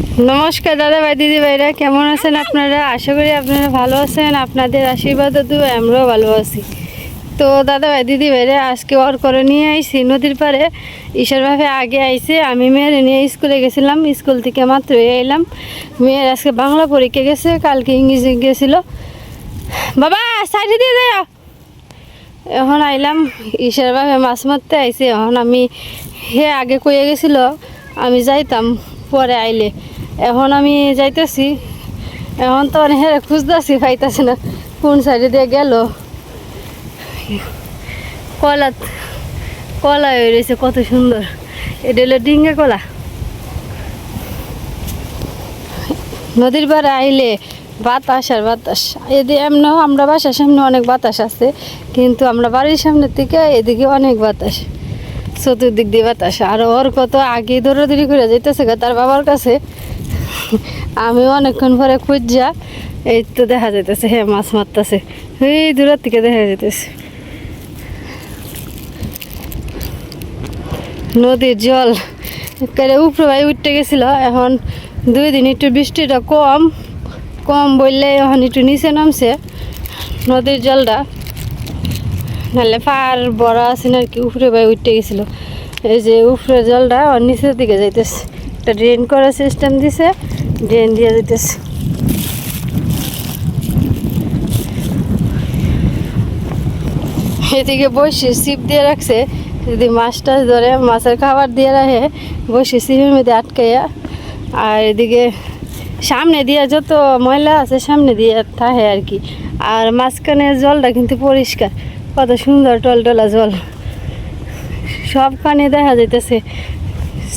নমস্কার দাদা ভাই, দিদি ভাইরা, কেমন আছেন আপনারা? আশা করি আপনারা ভালো আছেন, আপনাদের আশীর্বাদ তো আমরাও ভালো আছি। তো দাদা ভাই, দিদি ভাইরা, আজকে ওর করে নিয়ে আইছি নদীর পাড়ে। ঈশ্বরভাবে আগে আইসে আমি মেয়ের নিয়ে স্কুলে গেছিলাম, স্কুল থেকে মাত্র এলাম। মেয়ের আজকে বাংলা পরীক্ষা গেছে, কালকে ইংরেজি গেছিল। বাবা, সাইডে দিয়ে দেয় এখন আইলাম ঈশ্বরভাবে মাছ মারতে আইছে, এখন আমি হে আগে কয়ে গেছিল, আমি যাইতাম। পরে আইলে। এখন আমি যাইতেছি। এখন তো হে খুঁজতেছি, পাইতেছি না। কোন সাইডে দিয়ে গেল? কলা কলা হয়ে রয়েছে, কত সুন্দর। এটা হলো ডিঙ্গা কলা। নদীর পাড়ে আইলে বাতাস আর বাতাস। এদিকে এমনও, আমরা বাসার সামনে অনেক বাতাস আছে, কিন্তু আমরা বাড়ির সামনের থেকে এদিকে অনেক বাতাস। চতুর্দিক দিয়ে বাতাস। আর ওর কত আগে দৌড়াদৌড়ি করে যেতেছে তার বাবার কাছে। আমি অনেকক্ষণ পরে খুঁজা, এই তো দেখা যাইতেছে হ্যাঁ মাছ মারতেছে। এই দূরের থেকে দেখা যাইতেছে। নদীর জল, একেবারে উপরে ভাই উঠতে গেছিল। এখন দুই দিন একটু বৃষ্টিটা কম কম বললে এখন একটু নিচে নামছে। নদীর জলটা নাহলে পার বড় আছে আর কি উপরে ভাই উঠতে গেছিল। এই যে উপরে জলটা আর নিচের দিকে যাইতেছে। একটা ড্রেন করার সিস্টেম দিছে ড্রেন দিয়ে যাইতেছে। এদিকে বসে সিপ দিয়ে রাখছে, যদি মাছ টাছ ধরে, মাছের খাবার দিয়ে রাখে, বসে সিপের মধ্যে আটকাইয়া, আর এদিকে সামনে দিয়ে যত ময়লা আছে, সামনে দিয়ে থাকে আর কি। আর মাঝখানে জলটা কিন্তু পরিষ্কার। কত সুন্দর টলটলা জল। সবখানে দেখা যাইতেছে।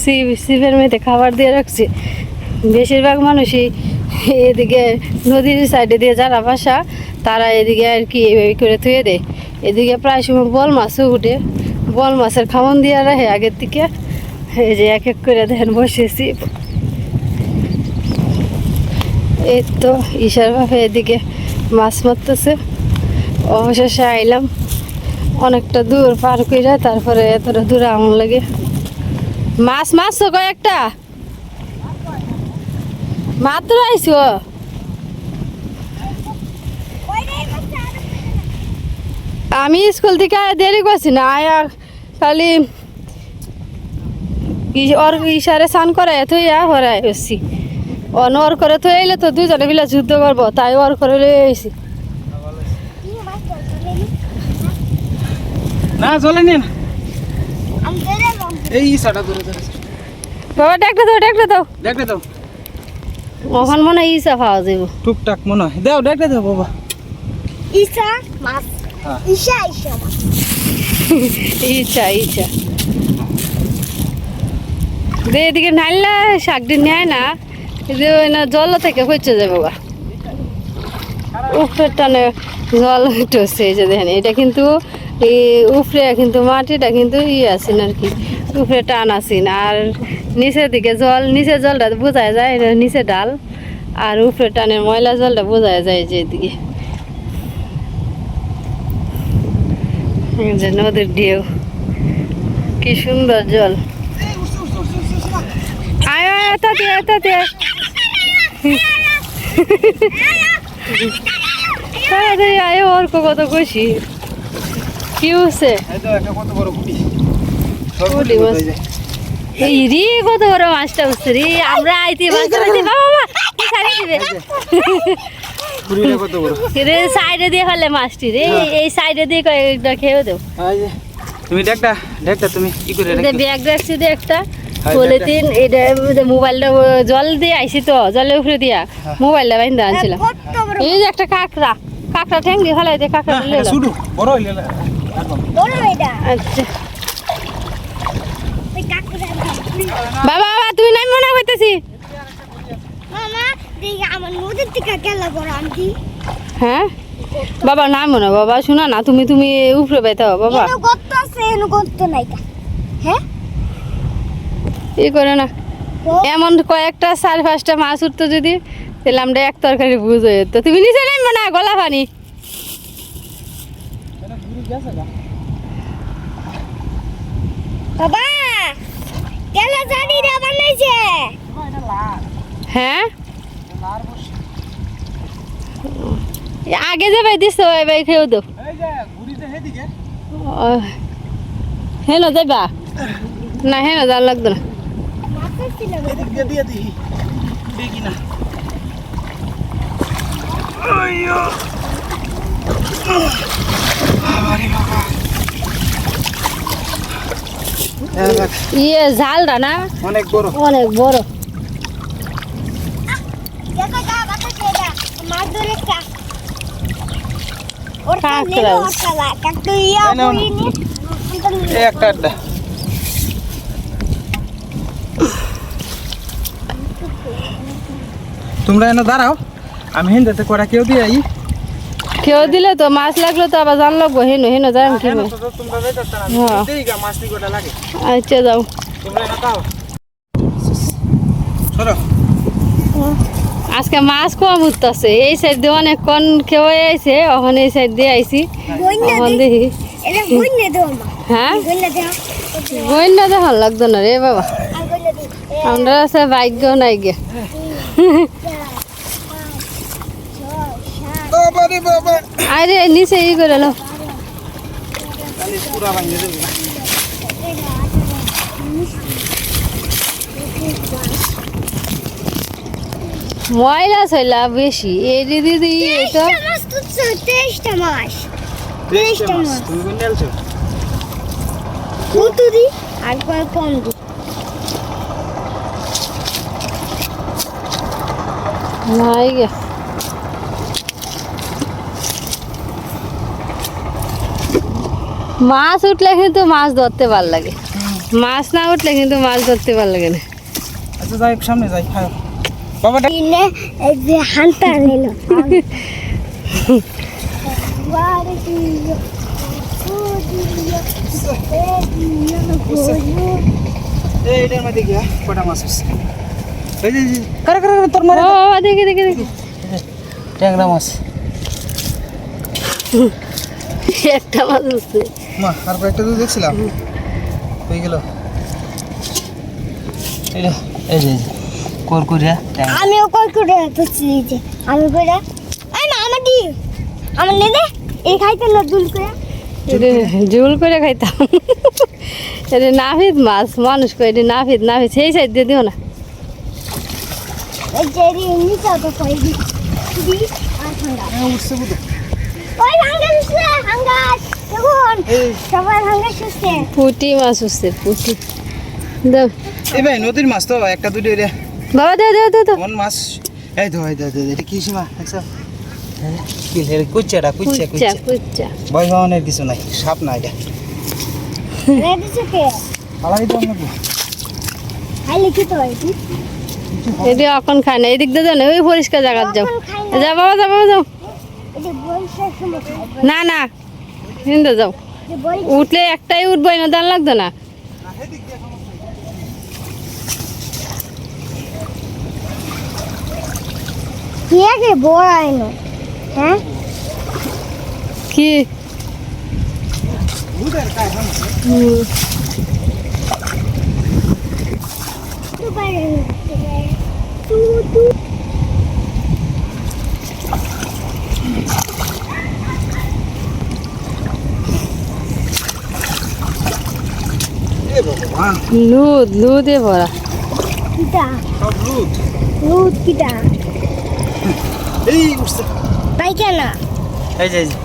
সিপ সিপের মধ্যে খাবার দিয়ে রাখছে। বেশিরভাগ মানুষই এদিকে নদীর সাইডে দিয়ে যারা বাসা, তারা এদিকে আর কি এইভাবে করে থুয়ে দেয়। এদিকে প্রায় সময় বল মাছও উঠে। বল মাছের খামন দিয়ে রাখে আগের থেকে এই যে এক এক করে দেখেন বসেছি এই তো ঈশার বাপে এদিকে মাছ মারতেছে। অবশেষে আইলাম। অনেকটা দূর পার করে তারপরে এতটা দূর আমন লাগে। মাছ মারছো কয়েকটা? মাত্র আইসো আমি স্কুল থেকে দেরি করছি না, আয়া খালি ওর ইশারে স্নান করে থইয়া হরাই এসছি অন ওর করে থই আইলে তো দুজনে মিলে যুদ্ধ করব, তাই ওর করে লই না চলে নিন। এই সাটা ধরে ধরে বাবা ডাকলে দাও ডাকলে দাও দেখলে তো। ওখান মনে হয় ইসা পাওয়া যাব টুকটাক মনে হয়। দাও দেখলে দাও বাবা। ইসা মাছ। হ্যাঁ। ইসা ইসা। মাছ ইচ্ছা ইচ্ছা দে এদিকে নাইলা শাকটি নেয় না। যে ওই না জল থেকে হচ্ছে যাবে বাবা। উপরের টানে জল উঠছে এই যে দেখেন এটা কিন্তু এই উপরে কিন্তু মাটিটা কিন্তু ইয়ে আছে আর কি। উপরে টান আছে আর নিচের দিকে জল, নিচের জলটা বোঝা যায় নিচে ডাল। আর উপরে টানের ময়লা জলটা বোঝা যায় যে এদিকে। যে নদীর ঢেউ। কি সুন্দর জল। আয় তাড়াতাড়ি আয় অর্ক কত খুশি কি হচ্ছে এই কত বড় কুটি কুটি মাছ। এই রে কত বড় মাছটা উঠছে রে। আমরা আইতে মাছটা বাবা বাবা দিবে? রে সাইডে দিয়ে ফেলে মাছটি রে। এই- এই সাইডে দিয়ে কয়েকটা খেয়ে দেও এই যে। তুমি দেখটা দেখটা তুমি কি করে ব্যাগ রাখছি যে একটা। হ্যাঁ, পলিথিন এটা মোবাইলটা জল দিয়ে আইছি তো জলের উপরে দিয়া। হ্যাঁ। মোবাইলটা বাইন্দা আনছিলাম। এই যে একটা কাঁকড়া। কাঁকড়া ঠ্যাং দিয়ে ফেলাই দিয়ে কাঁকড়া বড় আচ্ছা। বাবা বাবা তুমি নাই মনে করতেছি? হ্যাঁ? বাবা না মনে বাবা শোনা না তুমি তুমি উপরে বেতাও বাবা। গর্ত আছে গর্ত নাই। হ্যাঁ? ই করে না। এমন কয়েকটা চার পাঁচটা মাছ উঠতো যদি তাহলে আমরা এক তরকারি বুঝে যেত। তুমি নিচে নামবে না গলা পানি বাবা গেল জানি রে বানাইছে? হ্যাঁ? আগে যে ভাই দিস ওই ভাই খেয়েও দো এই যে ঘুরিতে হেদিকে। হেন যাইবা? না লাগতো না দিই। দেখি না দেখ, ইয়ে ঝালটা না? অনেক বড়। অনেক বড়। একটা তোমরা এনে দাঁড়াও। আমি হিন্দাতে করা কেউ দিয়ে আই কেউ দিলে তো মাছ লাগল তো আবার জান লাগবো হেন হেন যাই কি হ্যাঁ। দেই গা মাছ দি গোটা লাগে আচ্ছা যাও। আজকে মাছ কম উঠতেছে। এই সাইড দিয়ে অনেক কন কেউ আইছে ওখানে এই সাইড দিয়ে আইছি। ওখান দেখি। হ্যাঁ? দাও। দেখান লাগতো না রে বাবা। আমরা আছে ভাগ্য নাই গে বাবা রে বাবা আরে নিচে ই করে লো তাহলে পুরা ভাঙিয়ে দেবে। ময়লা সইলা বেশি। এই দিদি দি এটা? তেইশটা তেইশটা কত দি? কম দি। গে। মাছ উঠলে কিন্তু মাছ ধরতে ভালো লাগে। মাছ না উঠলে কিন্তু মাছ ধরতে ভালো লাগে না। আচ্ছা যাই সামনে যাই খাও। বাবা ডাক- দিলে এই যে হান্তা নিল। বারে দিও ও দিও এ দিও এই এটার মধ্যে গিয়া কটা মাছ আছে এই যে এই যে, কারে কারে কারে, তোর ও মারে বাবা, দেখি দেখি দেখি। ট্যাংরা মাছ। একটা মাছ উঠছে। মা আর কয়েকটা তো দেখছিলাম। হয়ে গেল। এই যে এই যে করকুরিয়া আমিও যে আমি এই না আমার দি আমার নে দে এই খাইতে না দুল করে। ঝোল করে খাইতাম। এটা নাভিদ মাছ মানুষ কই এটা নাভিদ নাভিদ সেই সাইড দিয়ে দিও না। এই যে রি নিচে তো কই দি দি আর ঠান্ডা। উঠছে বুঝো ওই সবাই শুছে পুটি মাছ উঠছে পুটি। দাও। এই ভাই নদীর মাছ তো একটা দুটো রে। বাবা দে দে দে দে মন মাছ? এই এটা কি সীমা? দেখছ কি রে কুচ্চাটা কুচ্চা কুচ্চা কুচ্চা ভয় কিছু নাই সাপ না এটা। রেডি সুকে পালাই তো আমরা খাইলে কি তো হয় এটি এখন খায় না এদিক দিয়ে যাও না ওই পরিষ্কার জায়গা যাও। যা বাবা যা বাবা যাও। না না। হিন্দু যাও। উঠলে একটাই উঠবো না দান লাগতো না। কি আগে বড় আইনো হ্যাঁ কি বুঝার কাজ হুম, তো বাইরে তু তু এ বাবা লুদ লুদে ভরা। কিটা? সব লুট রুট কিটা? এই উঠছে। পাইখানা? এই এই যে।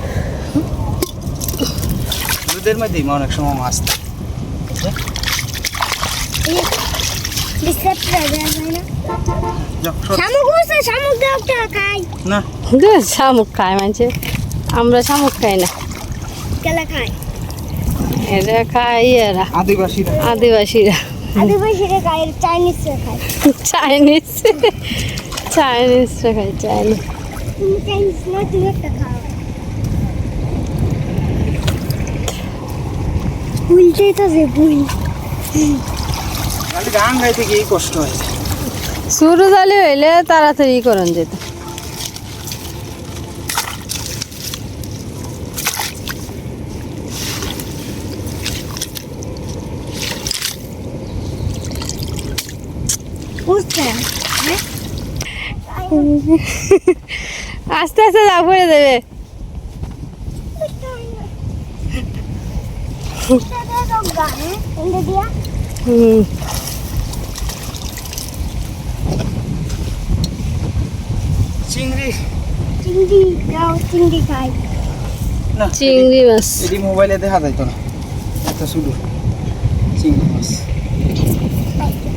দুধের মধ্যেই মা অনেক সময় মাছ। শামুক বসে খাই। শামুক খায় মানছে। আমরা শামুক খাই না। কেলা খাই। এটা খায় এরা। আদিবাসীরা। আদিবাসীরা। আদিবাসীরা খাই চাইনিজ খাই চাইনিজ চাইনিজরা খায় চাইনিজ তুমি চাইনিজ না তুমি একটা খাও। বুলতেই তো যে বুল খালি গান গাইতে গিয়ে কষ্ট হয়। শুরু জালি হইলে তাড়াতাড়ি করন যেত। আস্তে আস্তে যা পড়ে দেবে হুম চিংড়ি চিংড়ি দাও চিংড়ি খাই না চিংড়ি মাছ এটি মোবাইলে দেখা যাইতো না এত শুধু চিংড়ি মাছ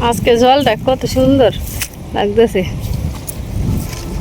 আজকে জলটা কত সুন্দর লাগতেছে তোমার মজা চাই না চান করে তুই দেব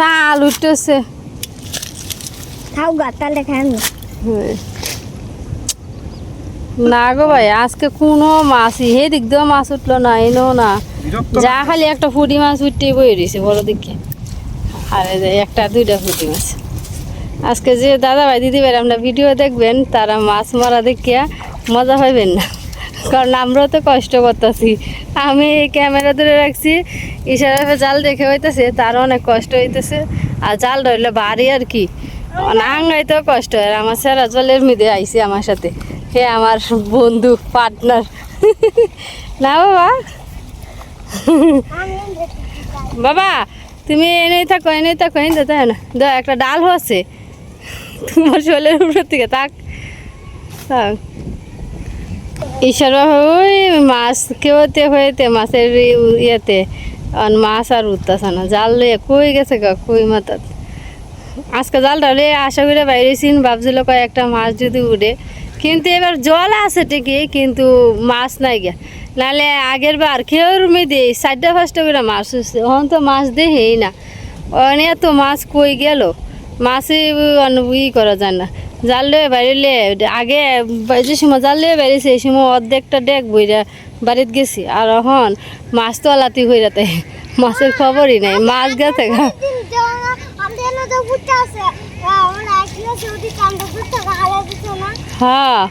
তাল উঠতেছে। খাও গা খান না গো ভাই আজকে কোনো মাছই হে দিক দিয়েও মাছ উঠল না এনো না। যা খালি একটা ফুটি মাছ উঠতে বই রয়েছে বড় দিকে আর এই যে একটা দুইটা ফুটি মাছ। আজকে যে দাদা ভাই দিদি ভাই আমরা ভিডিও দেখবেন তারা মাছ মারা দেখিয়া মজা পাইবেন না। কারণ আমরাও তো কষ্ট করতেছি। আমি এই ক্যামেরা ধরে রাখছি ইশারা জাল দেখে হইতেছে তার অনেক কষ্ট হইতেছে। আর জাল ধরলে বাড়ি আর কি। নাঙ্গাইতেও কষ্ট হয়। আমার সারা জলের মিদে আইসি আমার সাথে। হে আমার বন্ধু, পার্টনার। না বাবা? বাবা, তুমি এনেই থাকো এনেই থাকো এনে তাই না। দা একটা ডাল হচ্ছে তোমার শোলের উপর থেকে তাক থাক। ঈশ্বর ওই মাছ কেউতে হয়েতে মাছের ইয়েতে? মাছ আর উঠতেছে না, জাল লইয়া কই গেছে গা, কই মাথাত? আজকে জালটা হলে আশা করে বাইরেছিন, ভাবছিল কয়েকটা মাছ যদি উঠে। কিন্তু এবার জল আছে ঠিকই, কিন্তু মাছ নাই গিয়া নাহলে আগের বার খেয়েও রুমে দিই চারটা পাঁচটা করে মাছ উঠছে ওখান তো মাছ দেই না। অনেক তো মাছ কই গেল? মাছে অন- ই করা যায় না। জাল লয়ে বাইরেলে আগে যে সময় জাল লয়ে বেরিয়েছে এই সময় অর্ধেকটা ডেক বইরা বাড়িতে গেছি। আর এখন মাছ তো আলাতি হয়ে রাতে মাছের খবরই নাই, মাছ গেছে হ্যাঁ।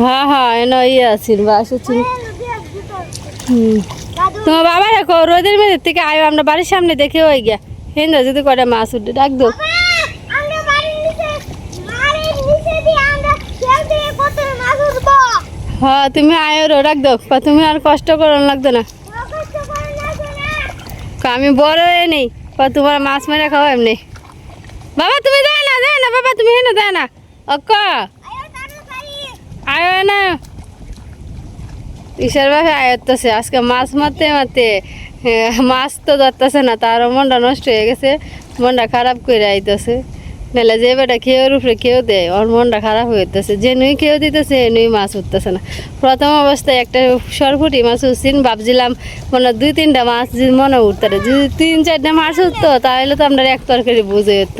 হ্যাঁ হ্যাঁ এনে ইয়ে আছেন বাস হুম। তোমার বাবা রেখো রোদের মেয়েদের থেকে আয় আমরা বাড়ির সামনে দেখে হয়ে গিয়া। হিন্দা যদি কটা মাছ উঠে ডাক দো। হ্যাঁ তুমি আয় রো ডাক দো। তুমি আর কষ্ট করন লাগতো না। করে আমি বড় হয়ে নেই। তোমার মাছ মেরে খাও এমনি। বাবা তুমি দেয় না দেয় না বাবা তুমি হেন দেয় না। অক্কা আয়ো না। ঈশ্বর ভাবে আয়ত্তছে আজকে মাছ মারতে মারতে। মাছ তো ধরতেছে না তারও মনটা নষ্ট হয়ে গেছে মনটা খারাপ করে আইতেছে। নাহলে যে বেটা খেয়ের উপরে কেউ দেয় ওর মনটা খারাপ হয়ে যেতেছে যে নুই কেউ দিতেছে নুই মাছ উঠতেছে না। প্রথম অবস্থায় একটা সরফুটি মাছ উঠছিন ভাবছিলাম মনে দুই তিনটা মাছ যদি মনে উঠতে। যদি তিন চারটা মাছ উঠতো তাহলে তো আমরা এক তরকারি বুঝে যেত।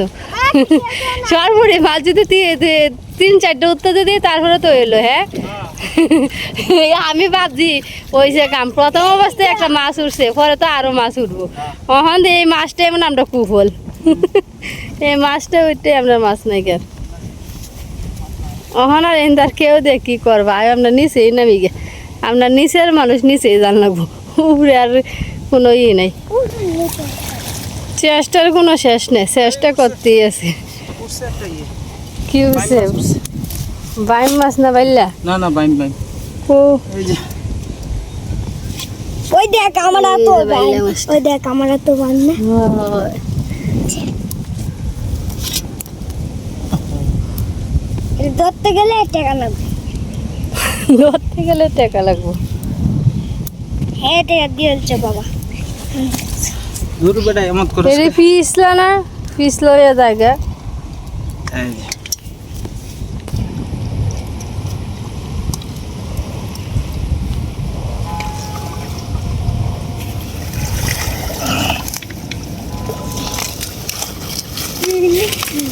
সরফুটি মাছ যদি তিন চারটে উত্তর দিই তারপরে তো এলো হ্যাঁ? আমি ভাবছি ওই যে কাম প্রথম অবস্থায় একটা মাছ উঠছে পরে তো আরও মাছ উঠবো। অহন দিয়ে এই মাছটা এমন আমরা কুফল। এই মাছটা উঠতে আমরা মাছ নাই কেন? অহন আর এন্দার কেউ দেখ কি করবা আমরা নিচেই নামি গে। আমরা নিচের মানুষ নিচেই জান লাগবো উপরে আর কোনো ই নাই। চেষ্টার কোনো শেষ নেই চেষ্টা করতেই আছে। ইয়ে। কি হয়েছে বাইম মাছ না বাইলা না না বাইম বাইম। ও ওই দেখ আমার তো মাছটা। ওই দেখ আমার তো বান না। হয়। ধরতে গেলে টাকা লাগবে। ধরতে গেলে টাকা লাগবে। হ্যাঁ টাকা দিয়েছে বাবা। দূর বেটা এমন করে এর না এ জায়গা এই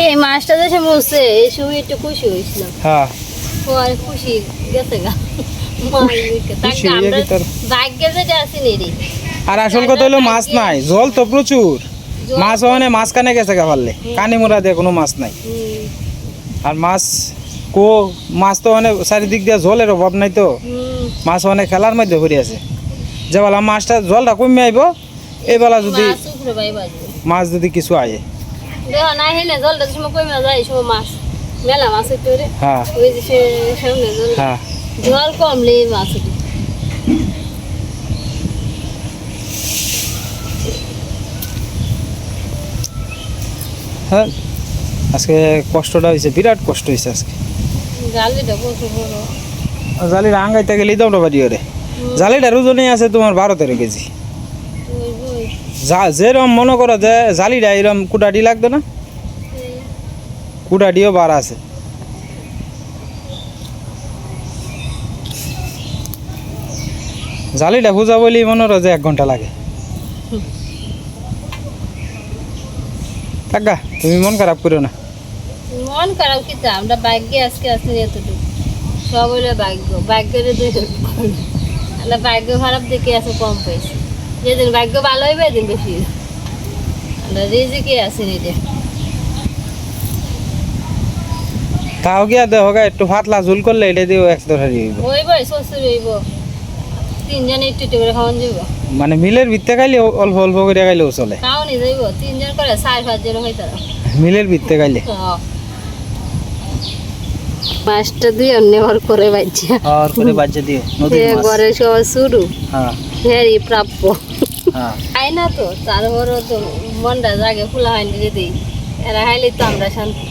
এই মাছটা বলছে এই সময় একটু খুশি হ্যাঁ। ও আর খুশি গেছে গা। আসল কথা হলো মাছ নাই জল তো প্রচুর। মাছ ওখানে মাছ কানে গেছে গা পারলে। কানি মোড়া দিয়ে কোনো মাছ নাই। আর মাছ কো মাছ তো মানে চারিদিক দিয়ে জলের অভাব নাই তো। মাছ অনেক খেলার মধ্যে ভরে আছে। যে বেলা মাছটা জলটা কমে আইব এই বেলা যদি মাছ যদি কিছু আয়ে। দেখ না হেলে জলটা সময় কমে যায় সময় মাছ মেলা মাছ একটু হ্যাঁ। ওই যে সামনে জল হ্যাঁ। জল কমলে মাছ উঠে। হ্যাঁ। আজকে কষ্টটা হয়েছে বিরাট কষ্ট হয়েছে আজকে। জালিটা আঙ্গাইতে গেলেই দামটা বাড়ি ওরে জালিটার ওজনই আছে তোমার বারো তেরো কেজি। যা যেরকম মনে করো যে জালিটা এরকম কুটাডি লাগতো না? কুটাডিও বার আছে। জালিটা খুঁজা বলি মনে করো যে এক ঘণ্টা লাগে। কাকা, তুমি মন খারাপ করো না। মন খারাপ কিন্তু আমরা ভাগ্যে আজকে আসতে এতটুকু। সব হইল ভাগ্য। ভাগ্যের ভাগ্য খারাপ দেখে আছে, কম পাইছি। যেদিন ভাগ্য ভালো হইবে এদিন বেশি। আমরা রিজিকে আছি রে তাও গিয়া দেহ গা একটু ফাতলা ঝুল করলে এটা দিয়েও এক তরকারি হইব হইব শ্বশুর হইব তিনজনে একটু একটু করে খাওয়ান যাব মানে মিলের ভিত্তে খাইলে অল্প অল্প করে খাইলেও চলে। খাওয়ানি যাইব তিনজন করে চার পাঁচজন হইতে মিলের ভিত্তে খাইলে? মাছটা দিয়ে নেওয়ার করে বাচ্চা আর করে বাচ্চা দিও নদীর মাছ। ঘরে সবাই শুরু। হ্যাঁ। হেরি প্রাপ্য। হ্যাঁ। খাই না তো তারপরও তো মনটা জাগে খোলা হয়নি যদি। এরা খাইলে তো আমরা শান্তি।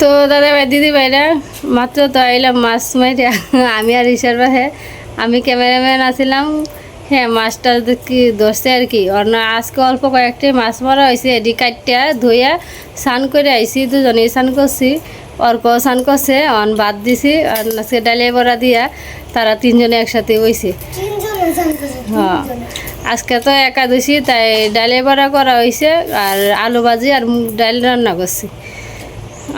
তো দাদা ভাই দিদি ভাইরা মাত্র তো আইলাম মাছ মাইরা। আমি আর বাহে আমি ক্যামেরাম্যান আছিলাম। হ্যাঁ মাছটা কি ধরছে আর কি। অন্য আজকে অল্প কয়েকটি মাছ মারা হয়েছে। এডি কাটিয়া ধুইয়া স্নান করে আইছি দুজনে স্নান করছি। অর্ক স্নান করছে অন বাদ দিছি আর আজকে ডালিয়া বড়া দিয়া তারা তিনজনে একসাথে হয়েছে হ্যাঁ আজকে তো একাদশী তাই ডালে বড়া করা হয়েছে আর আলু ভাজি আর মুগ ডাল রান্না করছি।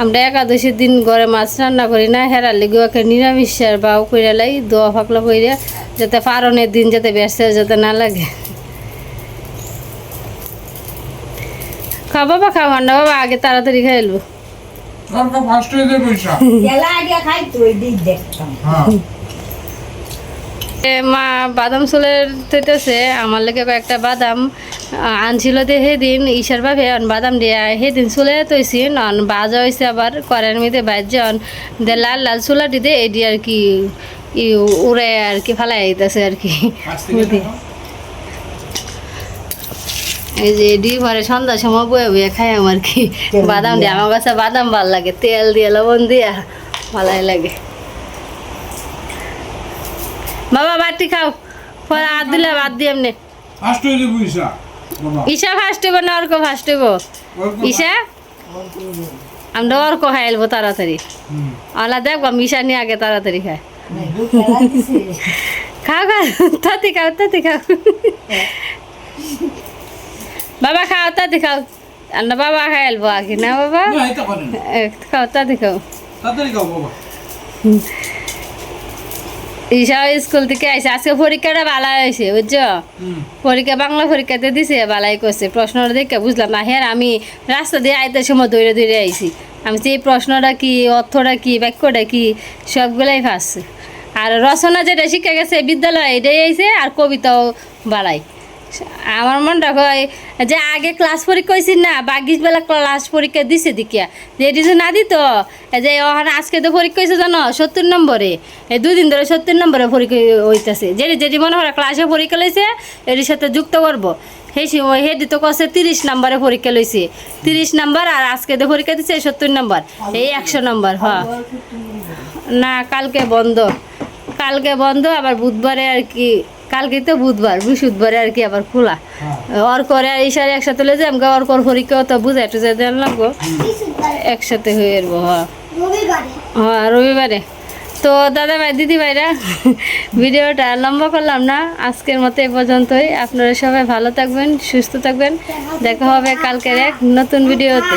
আমরা একাদশীর দিন ঘরে মাছ রান্না করি না হেরার লেগে ওকে নিরামিষ আর বাউ করে লাই দোয়া ফাকলা করে যাতে পারনের দিন যাতে ব্যস্ত যাতে না লাগে। খাও বাবা খাও না বাবা আগে তাড়াতাড়ি খাই এলবো সরকার ফার্স্ট হয়ে। মা বাদাম চুলের থইতেছে আমার লেগে কয়েকটা বাদাম আনছিল দে সেদিন ঈশার ভাবে বাদাম দিয়া সেদিন চুলে তৈছি নন বাজা হয়েছে আবার করেন মিতে বাজন দে লাল লাল চুলা দিতে এটি আর কি উড়ে আর কি ফালাই আইতেছে আর কি। এই যে এডি ঘরে সন্ধ্যার সময় বয়ে বয়ে খাই আমার কি বাদাম দিয়ে। আমার কাছে বাদাম ভালো লাগে তেল দিয়ে লবণ দিয়া ভালাই লাগে। বাবা বাটি খাও। পরে হাত দিলে বাদ দিয়ে এমনি। ঈশা। ফার্স্ট হইব না অর্ক ফার্স্ট হইব? ঈশা? আমরা অর্ক খাই এলবো তাড়াতাড়ি। আলা দেখবাম ঈশা নিয়ে আগে তাড়াতাড়ি খায়। খাও খাও তাতে খাও। তাতে খাও বাবা খাও তাতে খাও আমরা বাবা? খাই এলবো আগে না। বাবা না খাও তাতে খাও। ঈশা স্কুল থেকে আইসে আজকে পরীক্ষাটা ভালো হয়েছে বুঝছ? পরীক্ষা বাংলা পরীক্ষাতে দিছে বালাই করছে। প্রশ্নটা দেখে বুঝলাম না হ্যাঁ আমি রাস্তা দিয়ে আইতে সময় দৌড়ে দৌড়ে আইছি। আমি যে এই প্রশ্নটা কি অর্থটা কি বাক্যটা কি সবগুলাই ফাঁসছে। আর রচনা যেটা শিক্ষা গেছে, বিদ্যালয়ে এটাই আইছে আর কবিতাও বাড়াই আমার মনটা হয় যে আগে ক্লাস পরীক্ষা হয়েছি না বাগিস বেলা ক্লাস পরীক্ষা দিছে দেখিয়া। যে এটি না দিত যে ওখানে আজকে তো পরীক্ষা হয়েছে জানো, সত্তর নম্বরে। এই দুদিন ধরে সত্তর নম্বরে পরীক্ষা হইতেছে। যেটি যেটি মনে হয় ক্লাসে পরীক্ষা লইছে, এটির সাথে যুক্ত করব। সেই সময় হেডি তো কছে তিরিশ নম্বরে পরীক্ষা লইছে। তিরিশ নম্বর আর আজকে তো পরীক্ষা দিছে, সত্তর নম্বর। এই একশো নম্বর হ না, কালকে বন্ধ। কালকে বন্ধ আবার বুধবারে আর কি কালকে তো বুধবার বৃহস্পতিবারে আর কি আবার খোলা। হ্যাঁ। ওর করে আর ইশারে একসাথে লে যাম গা ওর কর পরীক্ষা তো বুঝাই টুজাই দেন লাগবো একসাথে হয়ে যাব হ্যাঁ রবিবারে। হ্যাঁ রবিবারে। তো দাদা ভাই দিদি ভাইরা ভিডিওটা লম্বা করলাম না আজকের মতো এই পর্যন্তই। আপনারা সবাই ভালো থাকবেন সুস্থ থাকবেন। দেখা হবে কালকের এক নতুন ভিডিওতে।